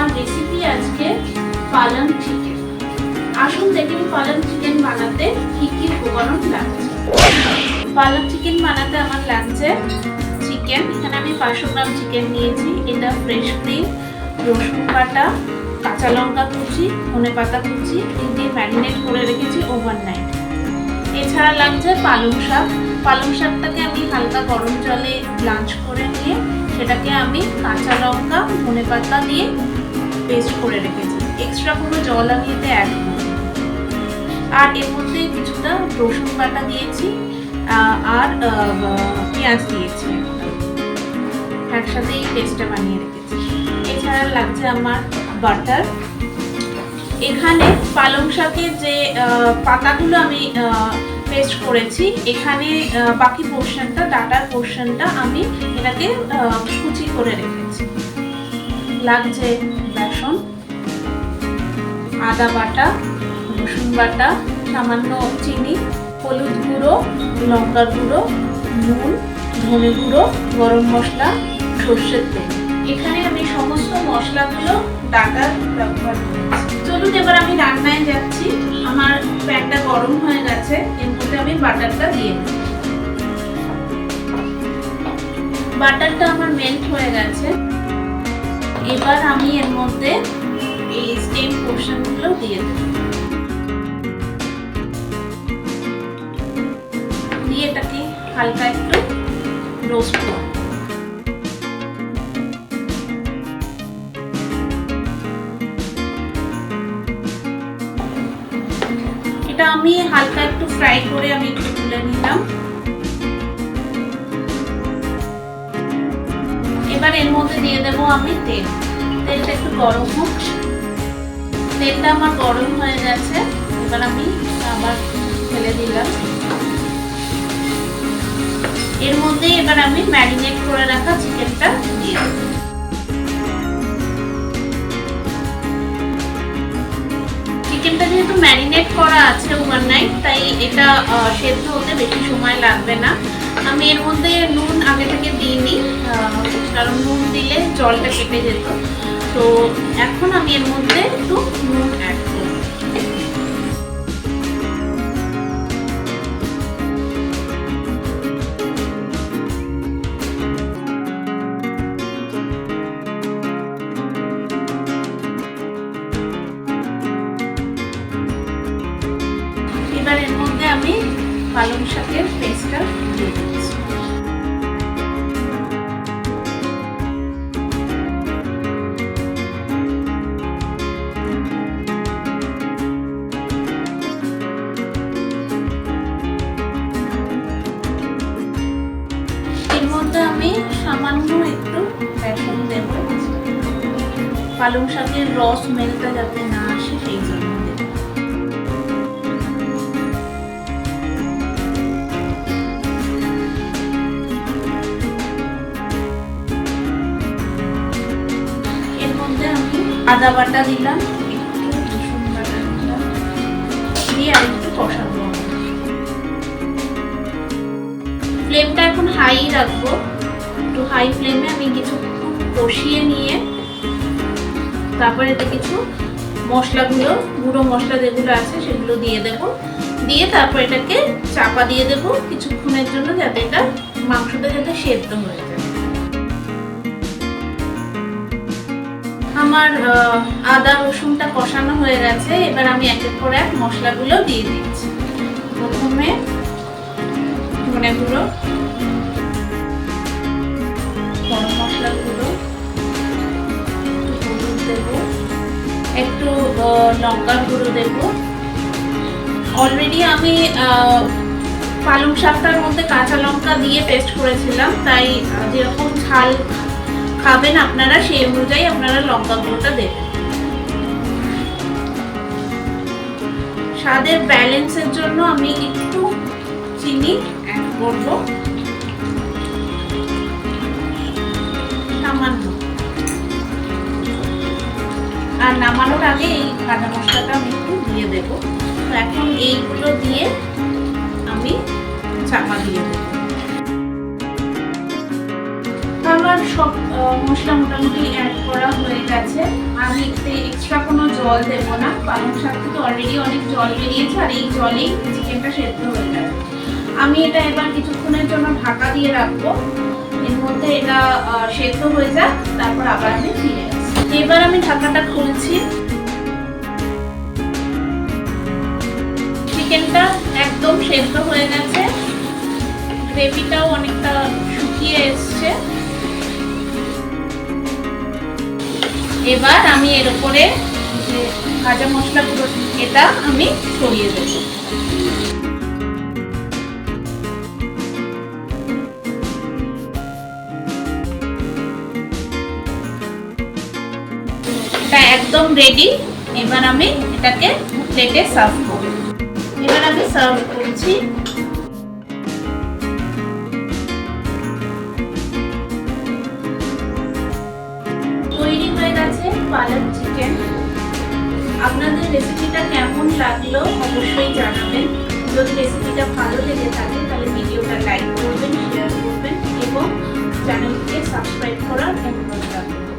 আমার রেসিপি আজকে পালং চিকেন আসুন দেখি পালং চিকেন বানাতে কি কি উপকরণ লাগছে। পালং চিকেন বানাতে আমার লাগছে চিকেন এখানে আমি পাঁচশো গ্রাম চিকেন নিয়েছি। এটা ফ্রেশ ক্রিম রসুন বাটা, কাঁচা লঙ্কা কুচি, ধনে পাতা কুচি দিয়ে ম্যারিনেট করে রেখেছি ওভারনাইট এছাড়া লাগছে পালং শাক। পালং শাকটাকে আমি হালকা গরম জলে ব্লাঞ্চ করে নিয়ে সেটাকে আমি কাঁচা লঙ্কা, ধনে পাতা দিয়ে পেস্ট করে রেখেছি। এক্সট্রা কোনো জল আমি এতে অ্যাড করি আর এর মধ্যে কিছুটা রসুন বাটা দিয়েছি আর পেঁয়াজ দিয়েছি একসাথে এই পেস্টটা বানিয়ে রেখেছি। এছাড়া লাগছে আমার বাটার এখানে পালং শাকের যে পাতাগুলো আমি পেস্ট করেছি, এখানে বাকি পোর্শনটা ডাটার পোর্শনটা আমি এটাকে কুচি করে রেখেছি। লাগছে বেসন আদা বাটা, রসুন বাটা, সামান্য চিনি, হলুদ গুঁড়ো, লঙ্কার গুঁড়ো, নুন, ধনে গুঁড়ো, গরম মশলা, সর্ষের তেল। এখানে আমি সমস্ত মশলাগুলো ডাটার ব্যবহার করেছি। চলুন এবার আমি রান্নায় যাচ্ছি। আমার প্যানটা গরম হয়ে গেছে, এর মধ্যে আমি বাটারটা দিয়ে বাটারটা আমার মেল্ট হয়ে গেছে। এবার আমি এর মধ্যে এই স্টেম পোর্শনগুলো দিয়ে দেব। দিয়ে এটাকে হালকা একটু রোস্ট করব। এটা আমি হালকা একটু ফ্রাই করে আমি একটু তুলে নিলাম। এবার এর মধ্যে দিয়ে দেবো আমি তেল। তেলটা একটু গরম হোক। তেলটা আমার গরম হয়ে গেছে। এবার আমি আবার ফেলে দিলাম। এর মধ্যে এবার আমি ম্যারিনেট করে রাখা চিকেনটা। দিয়ে দেবো চিকেনটা যেহেতু ম্যারিনেট করা আছে ওভারনাইট তাই এটা সেদ্ধ হতে বেশি সময় লাগবে না। আমি এর মধ্যে নুন আগে থেকে দিইনি কারণ নুন দিলে জলটা কেটে যেত। তো এখন আমি এর মধ্যে একটু নুন অ্যাড এবার এর মধ্যে আমি পালং শাকের পেস্টটা মধ্যে আমি সামান্য একটু বেসন দেব। পালং শাকের রস মেলটা যাতে না আসে, সেই জন্য আদা বাটা দিলাম। ফ্লেমটা এখন হাই রাখব। একটু হাই ফ্লেমে আমি কিছু কষিয়ে নিয়ে, তারপরে এতে কিছু মশলাগুলো, গুঁড়ো মশলা যেগুলো আছে সেগুলো দিয়ে দেব। দিয়ে তারপর এটাকে চাপা দিয়ে দেব কিছুক্ষণের জন্য যাতে এটা মাংসটা যাতে সেদ্ধ হয়ে যায়। আমার আদা, রসুনটা কষানো হয়ে গেছে। এবার আমি একের পর এক মশলাগুলো দিয়ে দিচ্ছি। প্রথমে গুঁড়ো, গরম মশলা গুঁড়ো হলুদ দেবো, একটু লঙ্কার গুঁড়ো দেবো। অলরেডি আমি পালং শাকটার মধ্যে কাঁচা লঙ্কা দিয়ে পেস্ট করেছিলাম, তাই যেরকম ঝাল খাবেন আপনারা, সেই অনুযায়ী আপনারা লঙ্কা গুঁড়োটা দেবেন। স্বাদের ব্যালেন্সের জন্য আমি একটু চিনি অ্যাড করব। সামান্য আর নামানোর আগে এই কাঁচা মশলাটা আমি একটু দিয়ে দেবো। তো এখন এইগুলো দিয়ে আমি চাপা দিয়ে দেবো। আমার সব মশলা মোটামুটি অ্যাড করা হয়ে গেছে। আমি এতে এক্সট্রা কোনো জল দেব না। পালং শাক থেকে অলরেডি অনেক জল বেরিয়েছে, আর এই জলেই চিকেনটা সেদ্ধ হয়ে যাবে। আমি এটা এবার কিছুক্ষণের জন্য ঢাকা দিয়ে রাখব। এর মধ্যে এটা সেদ্ধ হয়ে যাক, তারপর আবার আমি ফিরে এবার আমি ঢাকাটা খুলছি। চিকেনটা একদম সেদ্ধ হয়ে গেছে। গ্রেভিটাও অনেকটা শুকিয়ে এসছে। এবার আমি এর উপরে ভাজা মশলাগুলো, এটা আমি ছড়িয়ে দেবো। একদম রেডি এবার আমি এটাকে প্লেটে সার্ভ করব। এবার আমি সার্ভ করছি। তৈরি হয়ে গেছে পালক চিকেন আপনাদের রেসিপিটা কেমন লাগল অবশ্যই জানাবেন। যদি রেসিপিটা ভালো লেগে থাকে, তাহলে ভিডিওটা লাইক করবেন শেয়ার করবেন এবং চ্যানেলটিকে সাবস্ক্রাইব করার অনুরোধ রাখবেন